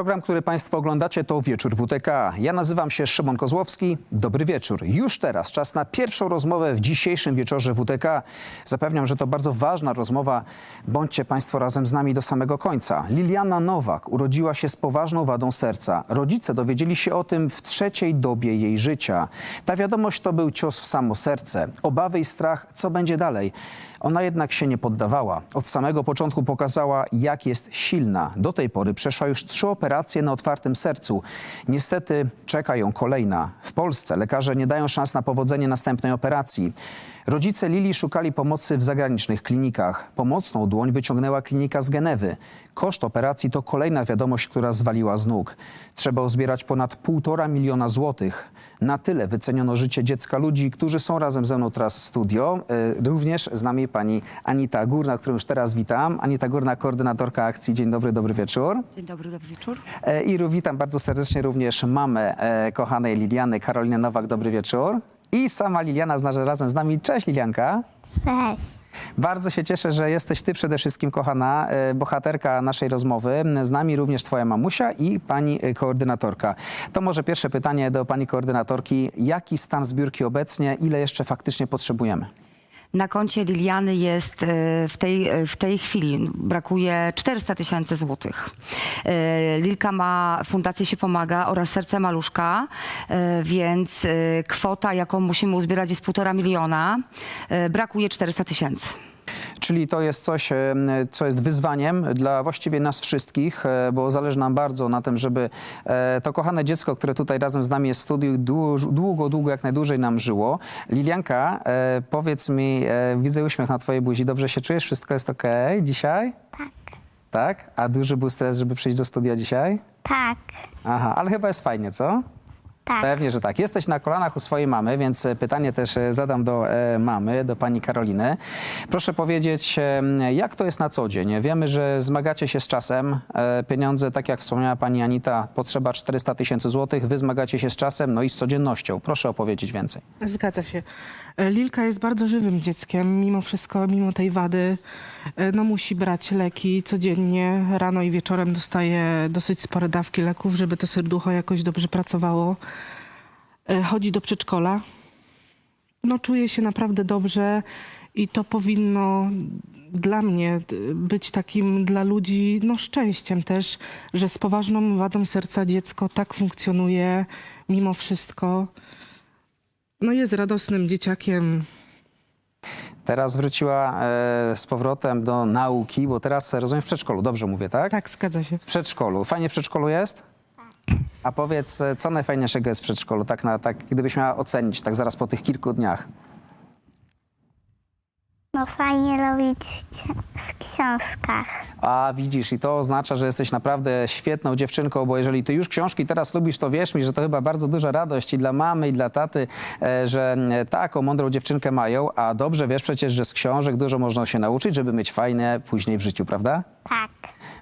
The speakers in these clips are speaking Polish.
Program, który Państwo oglądacie to Wieczór WTK. Ja nazywam się Szymon Kozłowski. Dobry wieczór. Już teraz czas na pierwszą rozmowę w dzisiejszym Wieczorze WTK. Zapewniam, że to bardzo ważna rozmowa. Bądźcie Państwo razem z nami do samego końca. Liliana Nowak urodziła się z poważną wadą serca. Rodzice dowiedzieli się o tym w trzeciej dobie jej życia. Ta wiadomość to był cios w samo serce. Obawy i strach, co będzie dalej. Ona jednak się nie poddawała. Od samego początku pokazała, jak jest silna. Do tej pory przeszła już trzy operacje na otwartym sercu. Niestety czeka ją kolejna. W Polsce lekarze nie dają szans na powodzenie następnej operacji. Rodzice Lili szukali pomocy w zagranicznych klinikach. Pomocną dłoń wyciągnęła klinika z Genewy. Koszt operacji to kolejna wiadomość, która zwaliła z nóg. Trzeba uzbierać ponad półtora miliona złotych. Na tyle wyceniono życie dziecka ludzi, którzy są razem ze mną teraz w studio. E, Również z nami pani Anita Górna, którą już teraz witam. Anita Górna, koordynatorka akcji. Dzień dobry, dobry wieczór. Dzień dobry, dobry wieczór. E, I witam bardzo serdecznie również mamę e, kochanej Liliany, Karolinę Nowak. Dobry wieczór. I sama Liliana znaczy razem z nami. Cześć Lilianka. Cześć. Bardzo się cieszę, że jesteś ty przede wszystkim, kochana e, bohaterka naszej rozmowy. Z nami również twoja mamusia i pani e, koordynatorka. To może pierwsze pytanie do pani koordynatorki. Jaki stan zbiórki obecnie? Ile jeszcze faktycznie potrzebujemy? Na koncie Liliany jest e, w tej, e, w tej chwili, brakuje 400 tysięcy złotych. E, Lilka ma, Fundacja się pomaga oraz Serce Maluszka, więc kwota, jaką musimy uzbierać jest półtora miliona. Brakuje 400 tysięcy. Czyli to jest coś, e, co jest wyzwaniem dla właściwie nas wszystkich, e, bo zależy nam bardzo na tym, żeby e, to kochane dziecko, które tutaj razem z nami jest w studiu, długo, długo, jak najdłużej nam żyło. Lilianka, powiedz mi, widzę uśmiech na twojej buzi, dobrze się czujesz? Wszystko jest okej dzisiaj? Tak. Tak? A duży był stres, żeby przyjść do studia dzisiaj? Tak. Aha, ale chyba jest fajnie, co? Tak. Pewnie, że tak. Jesteś na kolanach u swojej mamy, więc e, pytanie też e, zadam do e, mamy, do pani Karoliny. Proszę powiedzieć, e, jak to jest na co dzień? Wiemy, że zmagacie się z czasem. E, Pieniądze, tak jak wspomniała pani Anita, potrzeba 400 tysięcy złotych. Wy zmagacie się z czasem, no i z codziennością. Proszę opowiedzieć więcej. Zgadza się. E, Lilka jest bardzo żywym dzieckiem, mimo wszystko, mimo tej wady. e, No musi brać leki codziennie, rano i wieczorem dostaje dosyć spore dawki leków, żeby to serducho jakoś dobrze pracowało. E, Chodzi do przedszkola. No czuje się naprawdę dobrze i to powinno dla mnie d- być takim dla ludzi no szczęściem też, że z poważną wadą serca dziecko tak funkcjonuje mimo wszystko. No jest radosnym dzieciakiem. Teraz wróciła e, z powrotem do nauki, bo teraz e, rozumiem w przedszkolu, dobrze mówię, tak? Tak, zgadza się. W przedszkolu. Fajnie w przedszkolu jest? A powiedz, e, co najfajniejszego jest w przedszkolu, tak, na, tak gdybyś miała ocenić, tak zaraz po tych kilku dniach. No fajnie robić w, książkach. A widzisz, i to oznacza, że jesteś naprawdę świetną dziewczynką, bo jeżeli ty już książki teraz lubisz, to wierz mi, że to chyba bardzo duża radość i dla mamy, i dla taty, e, że e, taką mądrą dziewczynkę mają, a dobrze wiesz przecież, że z książek dużo można się nauczyć, żeby mieć fajne później w życiu, prawda? Tak.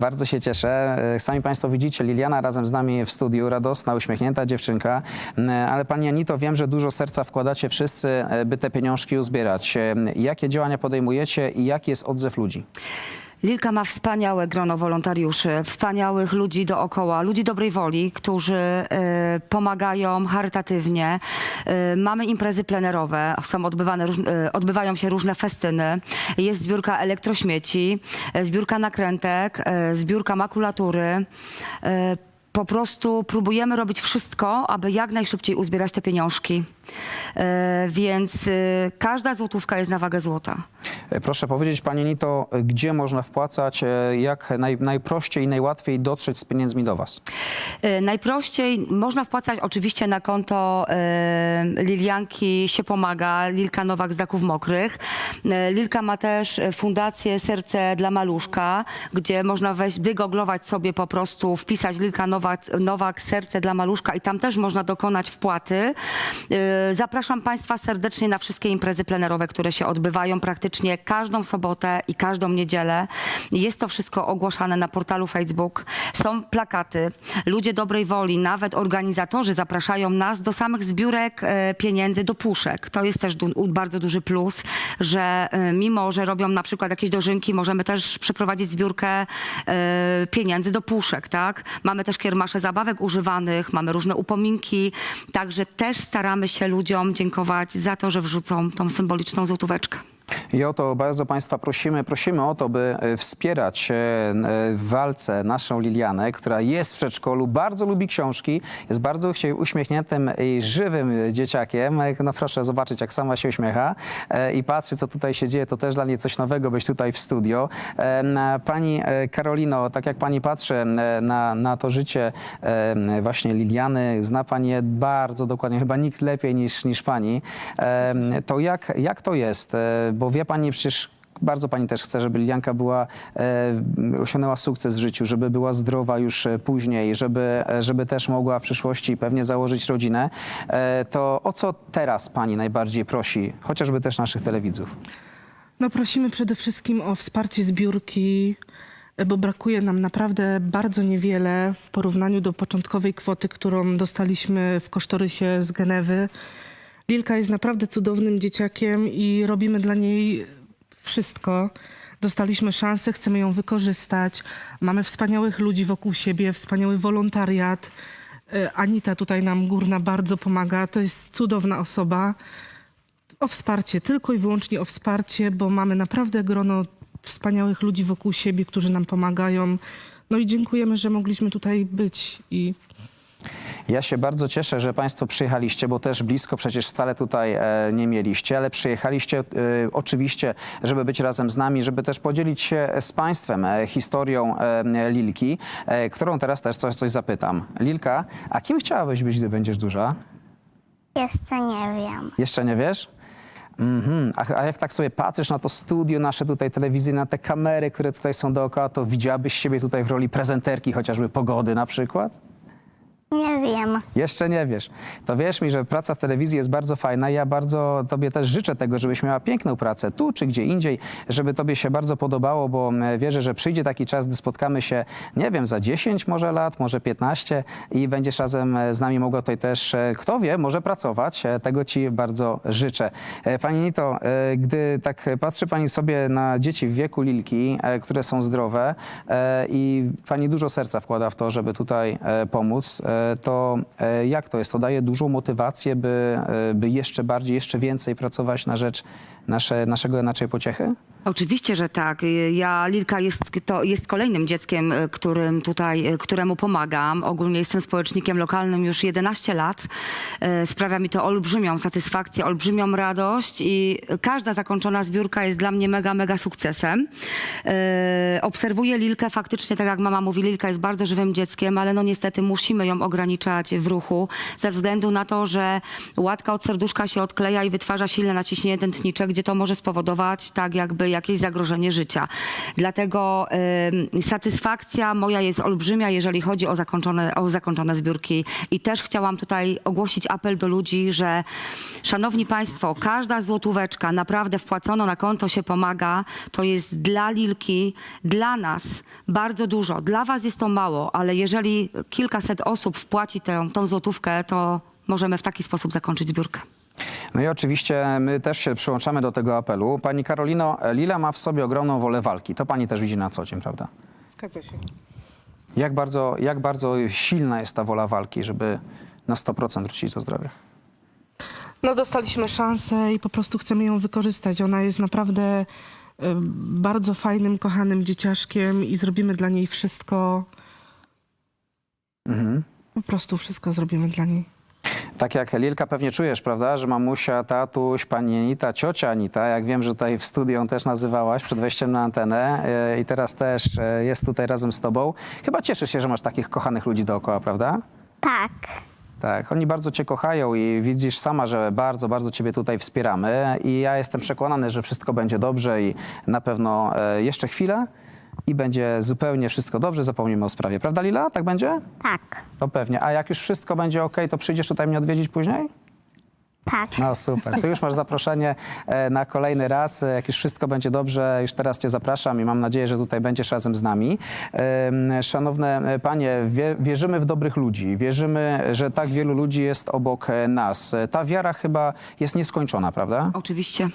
Bardzo się cieszę. E, Sami Państwo widzicie, Liliana razem z nami w studiu, radosna, uśmiechnięta dziewczynka. M, Ale Pani Anito, wiem, że dużo serca wkładacie wszyscy, e, by te pieniążki uzbierać. E, Jakie działania podejmujecie i jaki jest odzew ludzi? Lilka ma wspaniałe grono wolontariuszy, wspaniałych ludzi dookoła, ludzi dobrej woli, którzy e, pomagają charytatywnie. E, mamy imprezy plenerowe, są odbywane, róż- e, odbywają się różne festyny. Jest zbiórka elektrośmieci, e, zbiórka nakrętek, e, zbiórka makulatury. E, po prostu próbujemy robić wszystko, aby jak najszybciej uzbierać te pieniążki. Więc każda złotówka jest na wagę złota. E, Proszę powiedzieć, Pani Anito, e, gdzie można wpłacać, e, jak naj, najprościej i najłatwiej dotrzeć z pieniędzmi do Was? E, Najprościej można wpłacać oczywiście na konto Lilianki się pomaga, Lilka Nowak z Daków Mokrych. Lilka ma też fundację Serce dla Maluszka, gdzie można wejść, wygooglować sobie po prostu, wpisać Lilka Nowak, Nowak Serce dla Maluszka i tam też można dokonać wpłaty. Zapraszam Państwa serdecznie na wszystkie imprezy plenerowe, które się odbywają praktycznie każdą sobotę i każdą niedzielę. Jest to wszystko ogłaszane na portalu Facebook. Są plakaty. Ludzie dobrej woli, nawet organizatorzy zapraszają nas do samych zbiórek e, pieniędzy do puszek. To jest też du- bardzo duży plus, że e, mimo, że robią na przykład jakieś dożynki, możemy też przeprowadzić zbiórkę e, pieniędzy do puszek, tak? Mamy też kiermasze zabawek używanych, mamy różne upominki, także też staramy się ludziom dziękować za to, że wrzucą tą symboliczną złotóweczkę. I o to bardzo Państwa prosimy. Prosimy o to, by e, wspierać e, e, w walce naszą Lilianę, która jest w przedszkolu, bardzo lubi książki, jest bardzo uśmiechniętym i żywym dzieciakiem. No proszę zobaczyć, jak sama się uśmiecha i patrzy, co tutaj się dzieje. To też dla niej coś nowego być tutaj w studio. Pani Karolino, tak jak Pani patrzy na, na to życie właśnie Liliany, zna Pani je bardzo dokładnie, chyba nikt lepiej niż, niż Pani. To jak, jak to jest? E, Bo wie Pani przecież bardzo pani też chce, żeby Lilianka była, e, osiągnęła sukces w życiu, żeby była zdrowa już e, później, żeby, e, żeby też mogła w przyszłości pewnie założyć rodzinę. E, to o co teraz pani najbardziej prosi, chociażby też naszych telewidzów? No prosimy przede wszystkim o wsparcie zbiórki, bo brakuje nam naprawdę bardzo niewiele w porównaniu do początkowej kwoty, którą dostaliśmy w kosztorysie z Genewy. Lilka jest naprawdę cudownym dzieciakiem i robimy dla niej wszystko. Dostaliśmy szansę, chcemy ją wykorzystać. Mamy wspaniałych ludzi wokół siebie, wspaniały wolontariat. E, Anita tutaj nam górna bardzo pomaga. To jest cudowna osoba o wsparcie, tylko i wyłącznie o wsparcie, bo mamy naprawdę grono wspaniałych ludzi wokół siebie, którzy nam pomagają. No i dziękujemy, że mogliśmy tutaj być i Ja się bardzo cieszę, że Państwo przyjechaliście, bo też blisko przecież wcale tutaj e, nie mieliście, ale przyjechaliście e, oczywiście, żeby być razem z nami, żeby też podzielić się z Państwem e, historią e, Lilki, e, którą teraz też coś, coś zapytam. Lilka, a kim chciałabyś być, gdy będziesz duża? Jeszcze nie wiem. Jeszcze nie wiesz? Mhm. A, a jak tak sobie patrzysz na to studio nasze tutaj telewizyjne, na te kamery, które tutaj są dookoła, to widziałabyś siebie tutaj w roli prezenterki chociażby pogody na przykład? Nie wiem. Jeszcze nie wiesz. To wierz mi, że praca w telewizji jest bardzo fajna. Ja bardzo tobie też życzę tego, żebyś miała piękną pracę tu czy gdzie indziej, żeby tobie się bardzo podobało, bo e, wierzę, że przyjdzie taki czas, gdy spotkamy się, nie wiem, za 10 może lat, może 15 i będziesz razem e, z nami mogła tutaj też, e, kto wie, może pracować. Tego ci bardzo życzę. Pani Nito, gdy tak patrzy pani sobie na dzieci w wieku Lilki, które są zdrowe i pani dużo serca wkłada w to, żeby tutaj pomóc, to e, jak to jest? To daje dużą motywację, by, e, by jeszcze bardziej, jeszcze więcej pracować na rzecz nasze, naszego inaczej pociechy? Oczywiście, że tak. Ja, Lilka jest, to jest kolejnym dzieckiem, y, którym tutaj, y, któremu pomagam. Ogólnie jestem społecznikiem lokalnym już 11 lat. Y, Sprawia mi to olbrzymią satysfakcję, olbrzymią radość i każda zakończona zbiórka jest dla mnie mega, mega sukcesem. Obserwuję Lilkę faktycznie, tak jak mama mówi, Lilka jest bardzo żywym dzieckiem, ale no niestety musimy ją ograniczać w ruchu ze względu na to, że łatka od serduszka się odkleja i wytwarza silne naciśnienie tętnicze, gdzie to może spowodować tak jakby jakieś zagrożenie życia. Dlatego ym, satysfakcja moja jest olbrzymia, jeżeli chodzi o zakończone, o zakończone zbiórki. I też chciałam tutaj ogłosić apel do ludzi, że szanowni państwo, każda złotóweczka naprawdę wpłacona na konto się pomaga, to jest dla Lilki, dla nas bardzo dużo. Dla was jest to mało, ale jeżeli kilkaset osób wpłaci tę, tą złotówkę, to możemy w taki sposób zakończyć zbiórkę. No i oczywiście my też się przyłączamy do tego apelu. Pani Karolino, Lila ma w sobie ogromną wolę walki. To pani też widzi na co dzień, prawda? zgadza się. Jak bardzo, jak bardzo silna jest ta wola walki, żeby na 100% wrócić do zdrowia? No dostaliśmy szansę i po prostu chcemy ją wykorzystać. Ona jest naprawdę e, bardzo fajnym, kochanym dzieciaszkiem i zrobimy dla niej wszystko. Po prostu wszystko zrobimy dla niej. Tak jak Lilka pewnie czujesz, prawda, że mamusia, tatuś, pani Anita, ciocia Anita, jak wiem, że tutaj w studiu też nazywałaś przed wejściem na antenę e, i teraz też e, jest tutaj razem z tobą. Chyba cieszysz się, że masz takich kochanych ludzi dookoła, prawda? Tak. Tak, oni bardzo cię kochają i widzisz sama, że bardzo, bardzo ciebie tutaj wspieramy i ja jestem przekonany, że wszystko będzie dobrze i na pewno e, jeszcze chwilę i będzie zupełnie wszystko dobrze, zapomnimy o sprawie. Prawda Lila? Tak będzie? Tak. To pewnie. A jak już wszystko będzie ok, to przyjdziesz tutaj mnie odwiedzić później? Tak. No super, to już masz zaproszenie e, na kolejny raz. E, Jak już wszystko będzie dobrze, już teraz cię zapraszam i mam nadzieję, że tutaj będziesz razem z nami. Em, Szanowne e, panie, wie, wierzymy w dobrych ludzi, wierzymy, że tak wielu ludzi jest obok e, nas. E, Ta wiara chyba jest nieskończona, prawda? Oczywiście.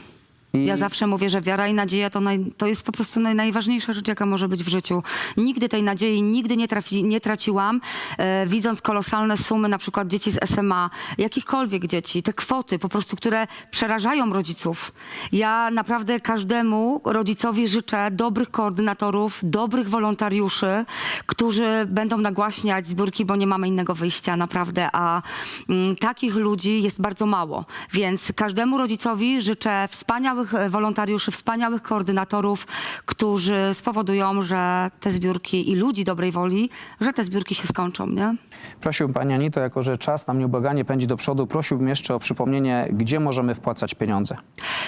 I- Ja zawsze mówię, że wiara i nadzieja to, naj, to jest po prostu naj, najważniejsza rzecz, jaka może być w życiu. Nigdy tej nadziei nigdy nie, trafi, nie traciłam, e, widząc kolosalne sumy, na przykład dzieci z SMA, jakichkolwiek dzieci, te kwoty po prostu, które przerażają rodziców. Ja naprawdę każdemu rodzicowi życzę dobrych koordynatorów, dobrych wolontariuszy, którzy będą nagłaśniać zbiórki, bo nie mamy innego wyjścia naprawdę, a mm, takich ludzi jest bardzo mało. Więc każdemu rodzicowi życzę wspaniałych e, wolontariuszy, wspaniałych koordynatorów, którzy spowodują, że te zbiórki i ludzi dobrej woli, że te zbiórki się skończą, nie? Prosiłbym Pani Anito, jako że czas nam nieubłaganie pędzi do przodu, prosiłbym jeszcze o przypomnienie, gdzie możemy wpłacać pieniądze.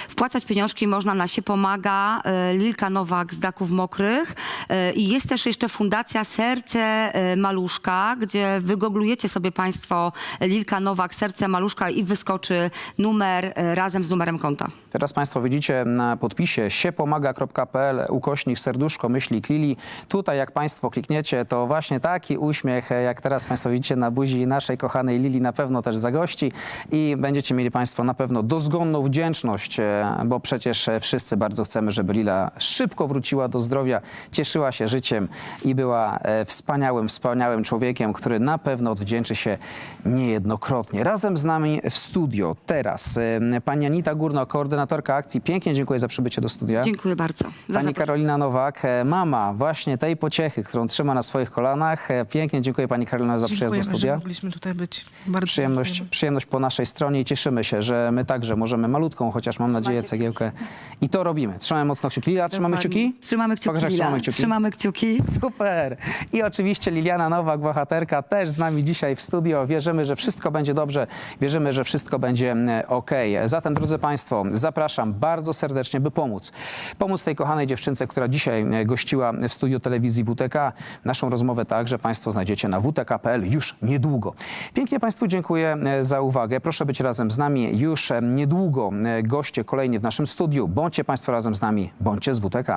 Wpłacać pieniążki można na się pomaga e, Lilka Nowak z Daków Mokrych E, i jest też jeszcze Fundacja Serce Maluszka, gdzie wygooglujecie sobie Państwo Lilka Nowak Serce Maluszka i wyskoczy numer razem z numerem konta. Teraz Państwo widzicie na podpisie siepomaga.pl ukośnik serduszko myśli Lili. Tutaj jak Państwo klikniecie, to właśnie taki uśmiech, e, jak teraz Państwo widzicie na buzi naszej kochanej Lili na pewno też zagości i będziecie mieli Państwo na pewno dozgonną wdzięczność, e, bo przecież e, wszyscy bardzo chcemy, żeby Lila szybko wróciła do zdrowia, cieszyła się życiem i była wspaniałym, wspaniałym człowiekiem, który na pewno odwdzięczy się niejednokrotnie. Razem z nami w studio teraz pani Anita Górno, koordynatorka akcji. Pięknie dziękuję za przybycie do studia. Dziękuję bardzo. za Pani zaproszenie. Karolina Nowak, e, mama właśnie tej pociechy, którą trzyma na swoich kolanach. E, Pięknie dziękuję Pani Karolina za przyjazd do Dziękujemy, że studia. mogliśmy tutaj być. Bardzo Przyjemność, przyjemność po naszej stronie i cieszymy się, że my także możemy malutką, chociaż mam nadzieję cegiełkę. I to robimy. Trzymamy mocno kciuki. Lila, trzymamy kciuki? Trzymamy kciuki. Pokaż, jak Lila. trzymamy kciuki. Trzymamy kciuki. Super! I oczywiście Liliana Nowak, bohaterka, też z nami dzisiaj w studio. Wierzymy, że wszystko będzie dobrze. Wierzymy, że wszystko będzie ok. Zatem, drodzy Państwo, zapraszam bardzo serdecznie, by pomóc. Pomóc tej kochanej dziewczynce, która dzisiaj e, gościła w studiu telewizji WTK. Naszą rozmowę także Państwo znajdziecie na wtk.pl już niedługo. Pięknie Państwu dziękuję e, za uwagę. Proszę być razem z nami już e, niedługo. Goście kolejni w naszym studiu. Bądźcie Państwo razem z nami. Bądźcie z WTK.